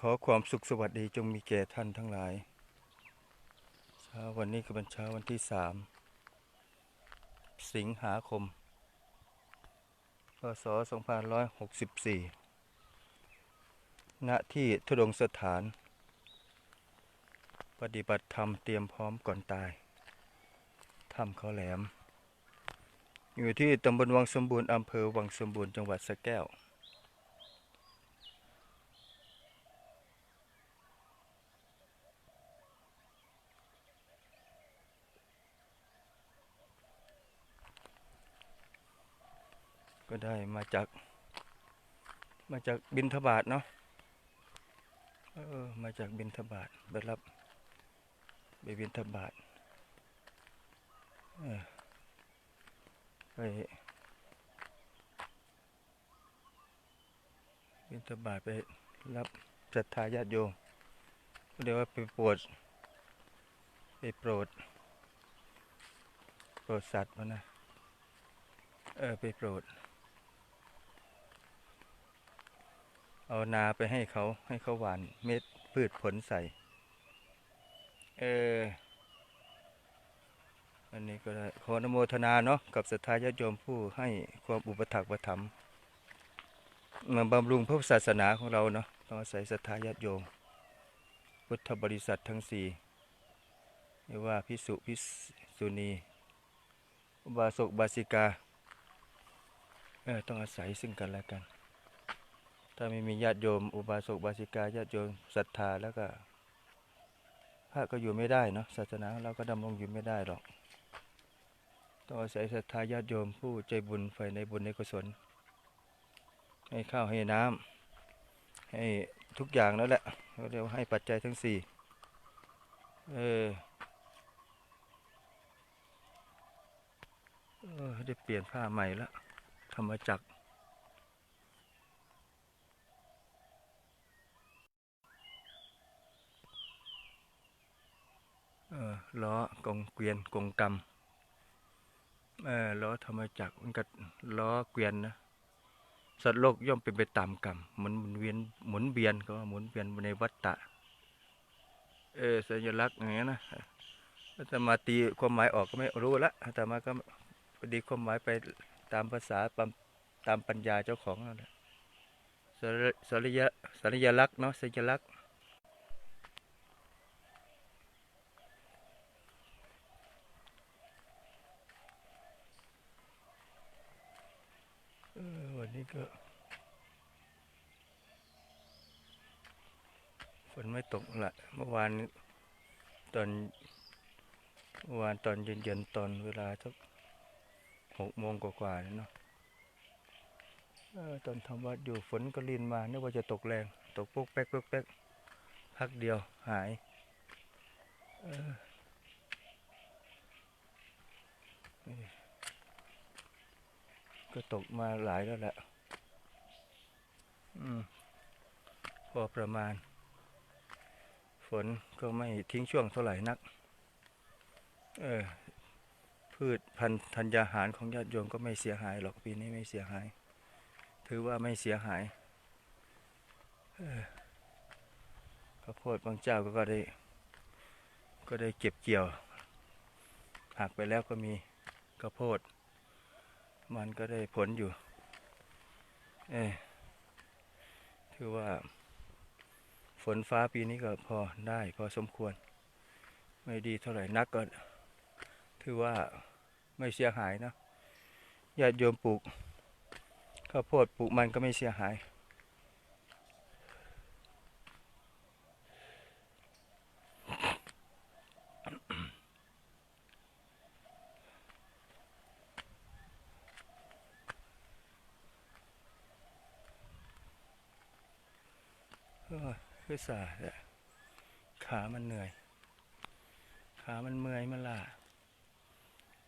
ขอความสุขสวัสดีจงมีแก่ท่านทั้งหลาย เช้าวันนี้คือเป็นเช้าวันที่สามสิงหาคม พศ 2564 ณ ที่ทุดงสถาน ปฏิบัติธรรมเตรียมพร้อมก่อนตาย ถ้ำเขาแหลม อยู่ที่ตำบลวังสมบูรณ์อำเภอวังสมบูรณ์จังหวัดสะแก้ว ก็ได้มาจาก มาจากบินทบาทเนาะเออมาจากบินทบาทไปรับไปบินทบาทเออไปบินทบาทไปรับศรัทธาญาติโยมเรียกว่าไปโปรดไปโปรด โปรดสัตว์มันนะ เออ ไปโปรด เอานาไปให้เขาให้เขาหวานเม็ดพืชผลใส่ เอออันนี้ก็ได้ขออนโมทนาเนาะกับศรัทธาญาติโยมผู้ให้ความอุปถัมภ์ประถมภ์มาบำรุงพระศาสนาของเราเนาะต้องอาศัยศรัทธาญาติโยม พุทธบริษัททั้งสี่ไม่ว่าพิสุพิสุณีบาสกบาสิกาเออต้องอาศัยซึ่งกันและกัน ถ้าไม่มีญาติโยม อุบาสกบาสิกาญาติโยมศรัทธาแล้วก็พระก็อยู่ไม่ได้เนาะศาสนาเราก็ดำรงอยู่ไม่ได้หรอกต้องอาศัยศรัทธาญาติโยมผู้ใจบุญใฝ่ในบุญในกุศล ให้ข้าวให้น้ำให้ทุกอย่างแล้วแหละเรียกว่าให้ปัจจัยทั้งสี่เออเออได้เปลี่ยนผ้าใหม่แล้วธรรมจักร เออ ล้อกงเกวียนกงกรรมล้อธรรมจักรมันก็ล้อเกวียนนะสัตว์โลกย่อมเป็นไปตามกรรมหมุนหมุนเวียนหมุนเวียนก็หมุนเวียนในวัฏฏะเออสัญลักษณ์อย่างเงี้ยนะอาตมาตีความหมายออกก็ไม่รู้ละอาตมาก็พอดีความหมายไปตามภาษาตามปัญญาเจ้าของนั่นแหละสรสริยะสริยลักษณ์เนาะสัญลักษณ์ เออวันนี้ก็ ฝนไม่ตกละเมื่อวานตอนเมื่อวานตอนเย็นๆตอนเวลาสักหกโมงกว่าๆเนาะออตอนทำวัดอยู่ฝนก็ลินมานึกว่าจะตกแรง ตกปุ๊กแป๊กปุ๊กแป๊กพักเดียวหายก็ตกมาหลายแล้วแหละ พอประมาณ ฝนก็ไม่ทิ้งช่วงเท่าไหร่นัก เออ พืชพันธุ์ธัญญาหารของญาติโยมก็ไม่เสียหายหรอกปีนี้ไม่เสียหาย ถือว่าไม่เสียหายออข้าวโพดบางเจ้าก็ได้ ก็ได้เก็บเกี่ยว หักไปแล้วก็มีข้าวโพด มันก็ได้ผลอยู่ เออ ถือว่าฝนฟ้าปีนี้ก็พอได้พอสมควร ไม่ดีเท่าไหร่นักก็ถือว่าไม่เสียหายนะญาติโยมปลูกข้าวโพดปลูกมันก็ไม่เสียหาย เออ คือสาขามันเหนื่อย ขามันเมื่อยมันล้า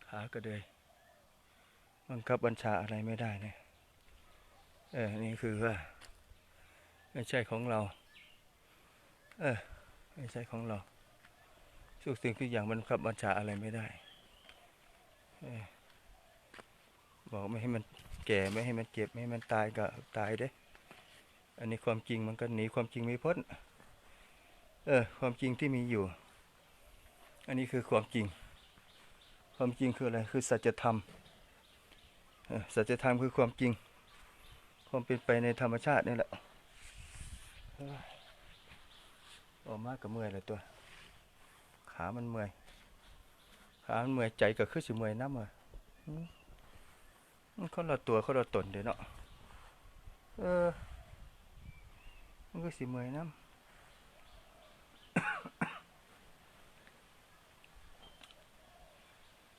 ขาก็เลยบังคับบัญชาอะไรไม่ได้เนี่ยเออ นี่คือว่าไม่ใช่ของเรา เออ ไม่ใช่ของเราทุกสิ่งทุกอย่างบังคับบัญชาอะไรไม่ได้เออบอกไม่ให้มันแก่ไม่ให้มันเจ็บ ไม่ให้มันตายก็ตายเด้ อันนี้ความจริงมันก็หนีความจริงไม่พ้น เออ ความจริงที่มีอยู่ อันนี้คือความจริง ความจริงคืออะไร คือสัจธรรมสัจธรรมคือความจริง ความเป็นไปในธรรมชาตินี่แหละเฮ้ยออกมากกับเมื่อยเลยตัว ขามันเมื่อย ขามันเมื่อยใจก็คือสิเมื่อยน้ำอะอืมมันคนละตัวคนละตนเด้เนาะ เออ มันก็สิเมยน้ำ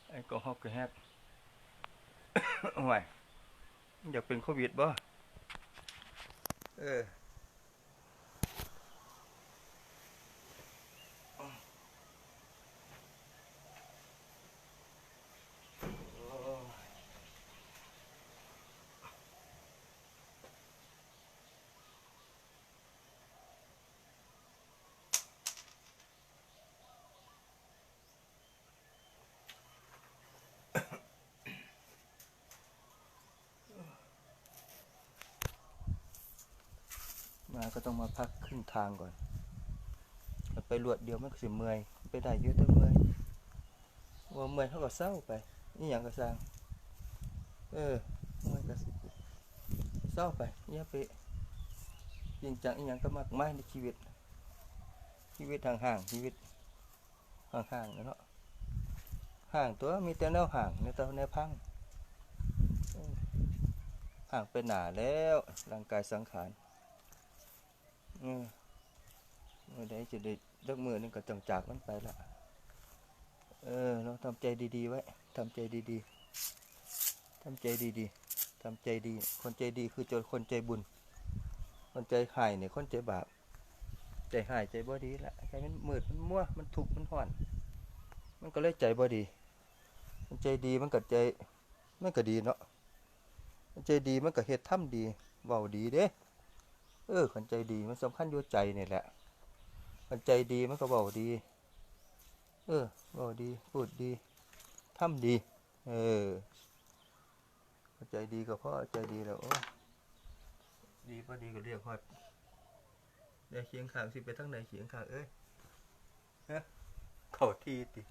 ไอ้ก็ฮอกก็แฮกห่วยอยากเป็นโควิดบ่ เออ มาก็ต้องมาพักครึ่งทางก่อนแล้วไปรวดเดียวมันก็สิเมื่อยไปได้เยอะแต่เมื่อยว่าเมื่อยเขาก็เศร้าไปนี่อย่างก็สร้างเออเมื่อยก็เศร้าไปอย่าไปจริงจังอีหยังก็มากมายในชีวิต ชีวิตห่างๆชีวิตห่างๆเนาะห่างตัวมีแต่แนวห่างในตัวแนวพังห่างไปหนาแล้วร่างกายสังขาร เออเมื่อใดจะได้เลิกมือนึงก็จังจากมันไปละเออเราทำใจดีๆไว้ทำใจดีๆทำใจดีๆทำใจดี คนใจดีคือเจอคนใจบุญ คนใจหายเนี่ยคนใจบาปใจหายใจบ่ดีละใจมันมืดมันมั่วมันทุกมันห่อน มันก็เลยใจบ่ดีมันใจดีมันก็ใจมันก็ดีเนาะมันใจดีมันก็เฮ็ดทำดีเว้าดีเด้ เออคนใจดีมันสำคัญอยู่ใจนี่แหละคนใจดีมันก็เบาดี เออเบาดี พูดดีทำดี เออคนใจดีก็พราะใจดีแล้วดีพอดีก็เรียกฮอดเดี๋ยวเคียงขางสิไปทั้งไหนเคียงขางเอ้ยฮะเข้าที่ติ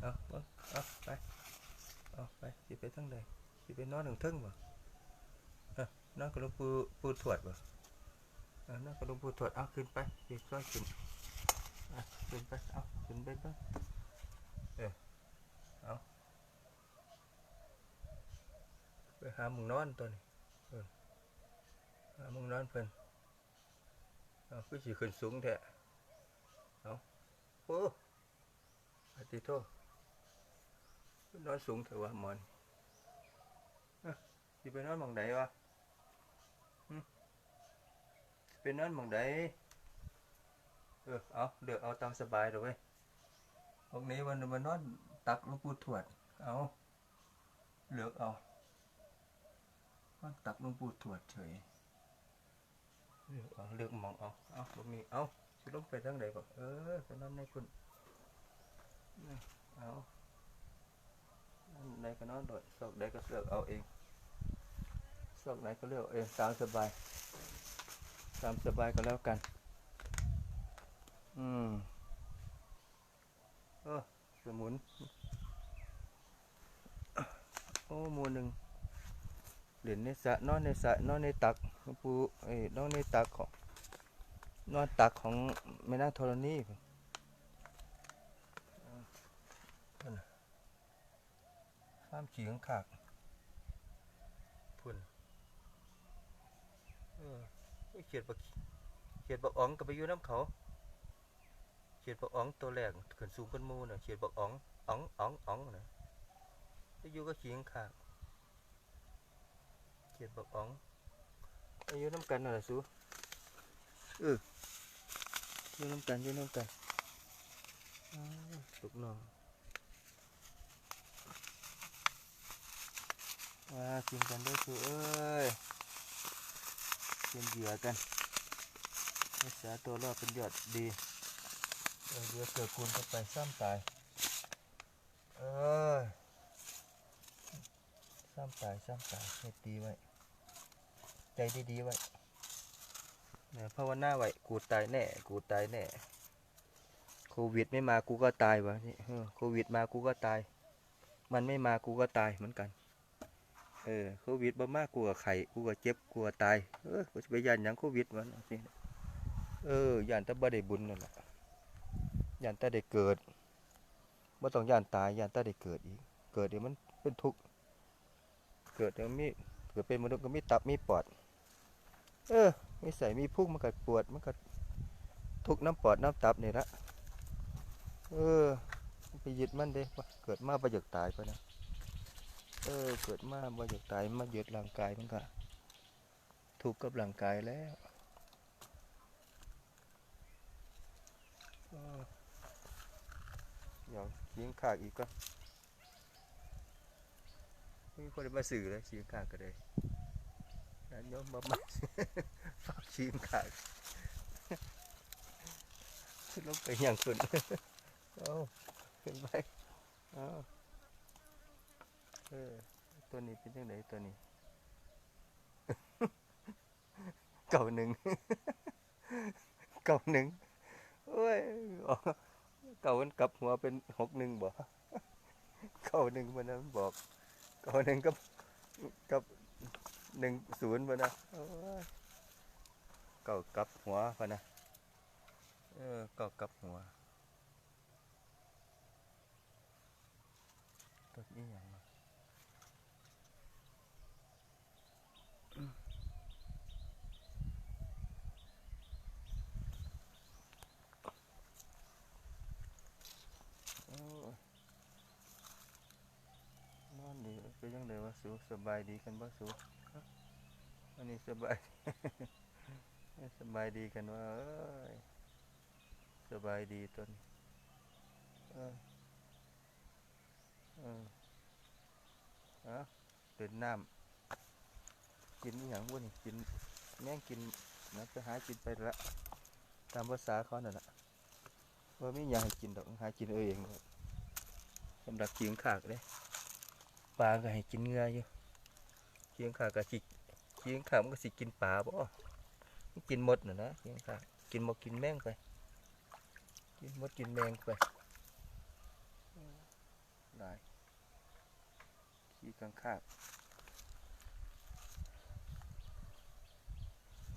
เอาเอาเอาไปเอาไปสิไปทั้งไหนสิไปนอนถึงทึ่งบ่ฮะนอนกับหลวงปู่ปู่ทวดบ่ เอานั่นก็หลวงปู่ถวดเอาขึ้นไปขึ้นช่วยขึ้นขึ้นไปเอาขึ้นไปบ้างเออเอาไปหามุงนอนตัวนี้เออหามุงนอนเพิ่นเอาคือสิขึ้นสูงแท้เอาโอ้ปฏิโทษนอนสูงเถอะวะหมอนอ้อสิไปนอนมองไหนวะ เป็นนั่นมองใดเออเอาเดือกเอาตามสบายเลยเว้ยพวกนี้วันมันนอนตักลูกปูถวด เอาเลือกเอามันตักลูกปูถวดเฉยเลือกเอาเลือกมองเอาเอาตรงนี้เอาสิลงไปทางใดบ่เออไปนอนในคุณเอานั่นก็นอนโดดซอกใดก็เลือกเอาเองซอกไหนก็เลือกเอาเองตามสบาย ตามสบายก็แล้วกัน อืมเออสมุน โอ้มูหนึ่งเหรียญในสระนอนในสระนอนในตักหลวงปู่เอ้ยนอนในตักของนอนตักของแม่นางธรณีพุ่นอ่ข้ามขี่ข้างขากพุ่นเออ เขียดบักเขียดบักอ๋องก็ไปอยู่น้ำเขา เขียดบักอ๋องตัวแรกขึ้นสูงกันมูน่ะเขียดบักอ๋องอ๋องอ๋องอ๋องน่ะไปอยู่ก็ขิงขากเขียดบักอ๋องไปอยู่น้ำกันน่ะสูเอออยู่น้ำกันอยู่น้ำกันอ้าวลูกน้องว่ากินกันด้วยสูเอ้ย เป็นเหยื่อกันรักษาตัวรอดเป็นยอดดีเออเดี๋ยวเกิดคุณเข้าไปซ้ำตายเออซ้ำตายซ้ำตายให้ดีไว้ ใจดีๆไว้เนี่ยภาวนาไว้กูตายแน่กูตายแน่โควิดไม่มากูก็ตายวะนี่โควิดมากูก็ตาย มันไม่มากูก็ตายเหมือนกัน เออโควิดบ่มากูก็ไข้กูก็เจ็บกูก็ตายเออกูจะไปยันยังโควิดวะนี่เออยันแต่บ่ได้บุญนั่นแหละยันแต่ได้เกิดบ่ต้องยันตายยันแต่ได้เกิดอีกเกิดเดี๋ยวมันเป็นทุกข์เกิดเดี๋ยวมีเกิดเป็นมนุษย์ก็มีตับมีปอด เออมีใส่มีพุงมันก็ปวดมันก็ทุกข์น้ำปอดน้ำตับนี่ละเออไปยึดมันเด้เกิดมาประอยากตายไปนะ เออ เกิดมาประอยากตายมายึดร่างกายมันก็ทุกกับร่างกายแล้วเออเดี๋ยวยิงขากอีกก็มีคนมาสื่อเลยชิงขากก็เลยนั่นโยมมามาฝากชิงขากลงไปอย่างคนเอาขึ้นไปเอา เออ ตัวนี้เป็นยังไงตัวนี้ เก่าหนึ่ง เก่าหนึ่งโอ้ยเก่ามันกลับหัวเป็นหกหนึ่งบ่เก่าหนึ่งมันนั้นบอกเก่าหนึ่งกับกับหนึ่งศูนย์พะนะโอ้ยเก่ากลับหัวพะนะเออเก่ากลับหัวตัวนี้อย่างวะอืมโอ้ยนอนดีเป็นยังไงวะ สูสบายดีกันบ่สูฮะอันนี้สบาย สบายดีกันวะเอ้ยสบายดีตนเออเออเอาเดินน้ำกินอย่างบุ่นกินแม่งกินนะไปหากินไปละตามภาษาเขาเนั่นแหละว่าไม่อยากให้กินดอกหากินเอาเองสำหรับเคียงขากเลย ปลาก็ให้กินเงืออยู่เคียงขาก็สิเคียงขามันก็สิกินปลาบ่กินหมดน่ะนะเคียงขากินหมดกินแมงไป กินหมดกินแมงไปได้ขี้กังคาบ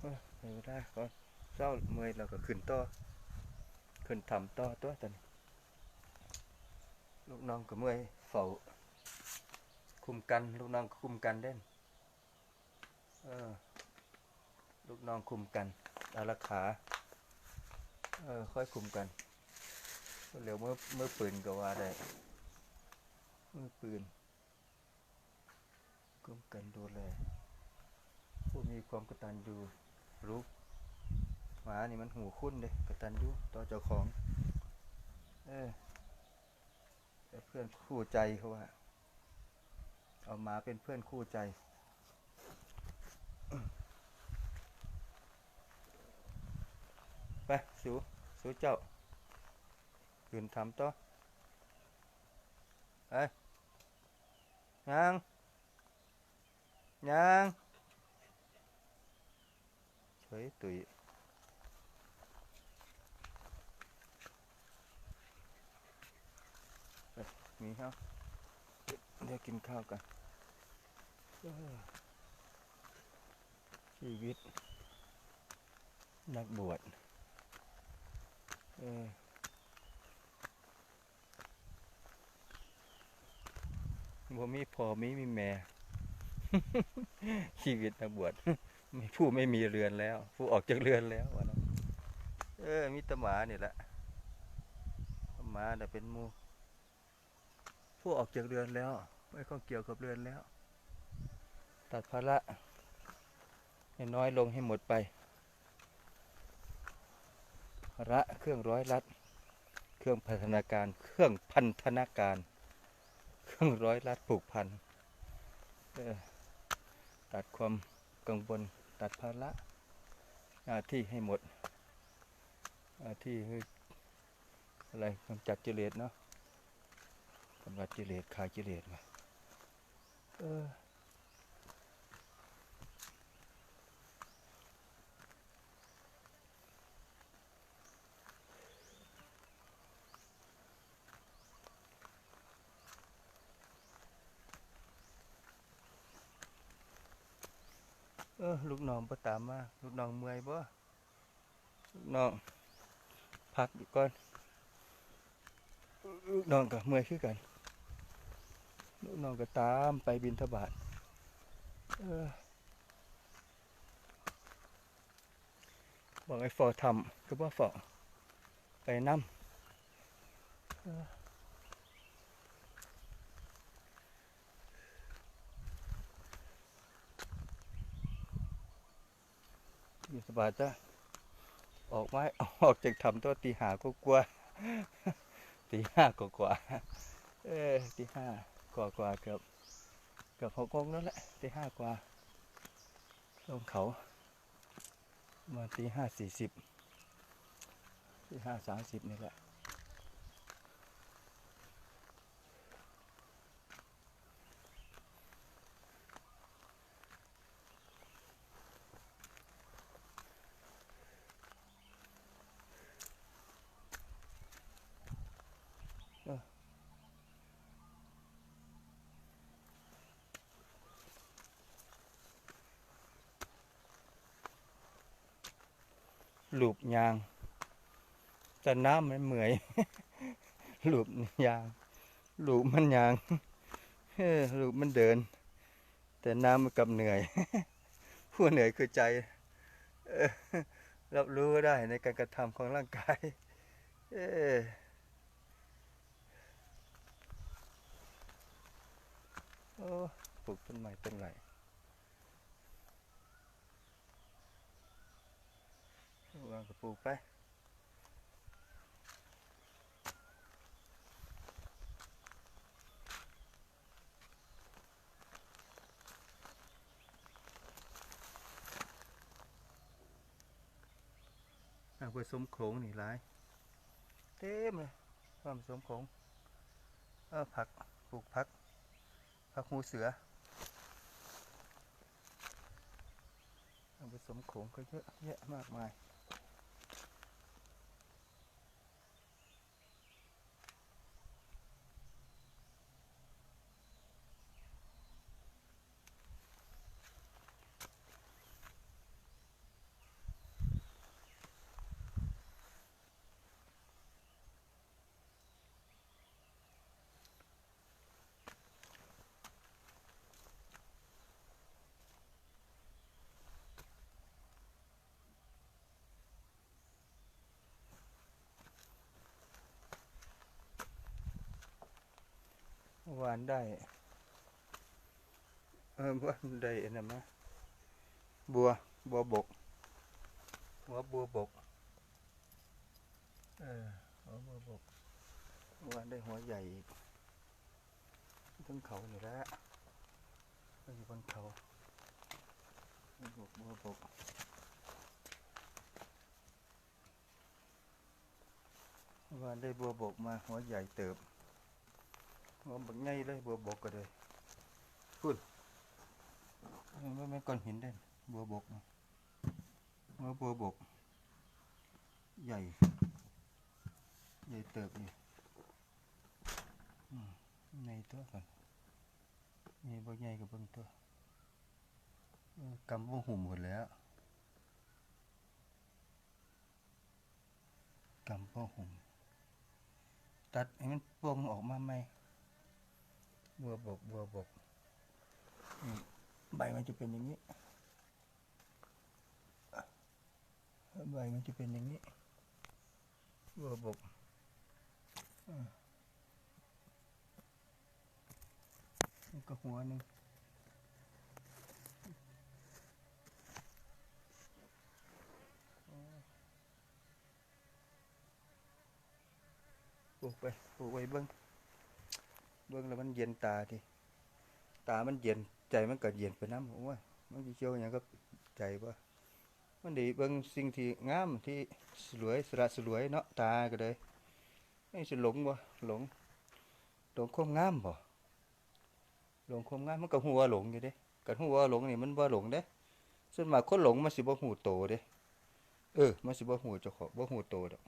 เออไปบ่ได้ก่อนเศร้าเมื่อยเราก็ขึ้นต่อขึ้นทำต่อตัวตอนนี้ลูกน้องก็เมื่อยเฝ้า คุมกัน ลูกน้องคุมกันเด่นเออลูกน้องคุมกันอารักขาเออค่อยคุมกันเร็วเมื่อเมื่อปืนก็ว่าได้เมื่อปืนร่วมกันดูแลผู้มีความกตัญญูรู้หมานี่มันหูคุ้นเลยกตัญญูต่อเจ้าของ เออเพื่อนคู่ใจเขาว่า เอาหมาเป็นเพื่อนคู่ใจ ไปสูสูเจ้ายืนทำต่อไปยังยังเฉยตุยมีเฮา เดี๋ยวกินข้าวกันชีวิต นักบวชเออบ่มีพ่อมีมีแม่ ชีวิตนักบวชผู้ไม่มีเรือนแล้ว ผู้ออกจากเรือนแล้ววะนะเออมีตหมาเนี่ยแหละหมาน่เป็นมูผู้ออกจากเรือนแล้ว ไม่ข้องเกี่ยวกับเรือนแล้ว ตัดภาระให้น้อยลงให้หมดไปภาระเครื่องร้อยลัด เครื่องพัฒนาการ เครื่องพันธนาการ เครื่องร้อยลัดผูกพันตัดความกังวลตัดภาระหน้าที่ให้หมดหน้าที่คืออะไรกำจัดกิเลสเนาะกำจัดกิเลสคลายกิเลสมา เออเออลูกน้องประตามมาลูกน้องเมื่อยบ่ลูกน้องพักอยู่ก่อนลูกน้องก็เมื่อยคือกัน ลูกน้องก็ตามไปบินทบาทออบอกไอ้ฟอทำก็บ่ฟอไปนำบินทบาทจ้ะออกไม้ออกจากทำตัวตีหาก็กลัวตีห้ากว่ากว่าเออตีห้า กว่ากว่าเกือบเกือบหกโมงนั่นแหละตีห้ากว่า ลงเขา มาตีห้าสี่สิบตีห้าสามสิบนี่แหละ หลูบยาง แต่น้ำมันเหมื่อยหลูบยาง หลูบมันยางหลูบมันเดิน แต่น้ำมันกลับเหนื่อย ผู้เหนื่อยคือใจเรับรู้ได้ในการกระทำของร่างกายเออโอ้ปลูกต้นไม้ต้นไร วางกระปุกไปเอาผสมโขลงนี่หลายเต็มเลยความผสมโขลงเออผักปลูกผักผักหูเสือเอาผสมโขลงก็เยอะแยะมากมาย วานได้ เออเมื่อวานได้อันนั้นมาบัว บัวบก หัวบัวบก เออ หัวบัวบกวานได้หัวใหญ่อีกทั้งเขานี่และก็อยู่บนเขาบัวบกบัวบกวานได้บัวบกมาหัวใหญ่เติบ หัวบักใหญ่เลยบัวบกก็เลยพุ่นมันไม่ก้อนหินเด่นบัวบกนะหัวบัวบก ใหญ่ ใหญ่เติบอยู่ในตัวก่อนนี่บักใหญ่กับบิ่งตัวกำบ่หุ่มหมดแล้วกำบ่หุ่มตัดให้มันโป่งออกมาไหม บัวบกบัวบกใบมันจะเป็นอย่างนี้ ใบมันจะเป็นอย่างนี้บัวบกนี่ก็หัวหนึ่งปลูกไปปลูกไว้เบิ้ง บิ่งแล้วมันเย็นตาทีตามันเย็นใจมันเก็เย็นไปน้ำโอ้ยมันสิเกี่ยวหยังกับใจบ่มันดีเบิ่งสิ่งที่งามที่สวยสระสวยเนาะตาก็เลยไม่สิหลงบ่หลงหลงความงามบ่หลงความงามมันก็หัวหลงอยู่เด้กันหัวหลงนี่มันบ่หลงเด้ส่วนมากคนหลงมันสิบ่ฮู้โตเด้เออมันสิบ่ฮู้เจ้าของบ่ฮู้โตดอก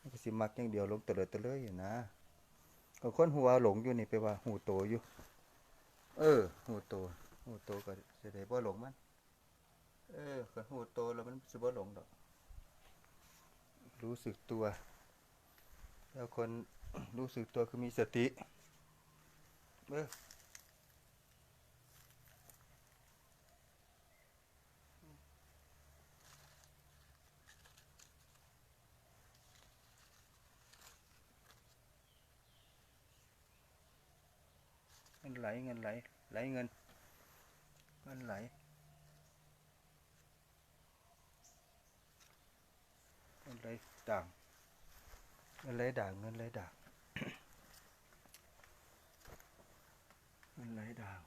มันก็สิมักอย่างเดียวหลงเตลิดเตะเลยนะ ก็คนหัวหลงอยู่นี่ไปลว่า หูโตอยู่ เออ หูโต หูโตก็จะได้บ่หลงมัน เออขันหูโตแล้วมันสิบ่หลงดอก รู้สึกตัว แล้วคนรู้สึกตัวคือมีสติ เออ ไหลเงินไหลไหลเงินเงินไหลเงินไหลด่างเงินไหลด่างเงินไหลด่างเงินไหลด่าง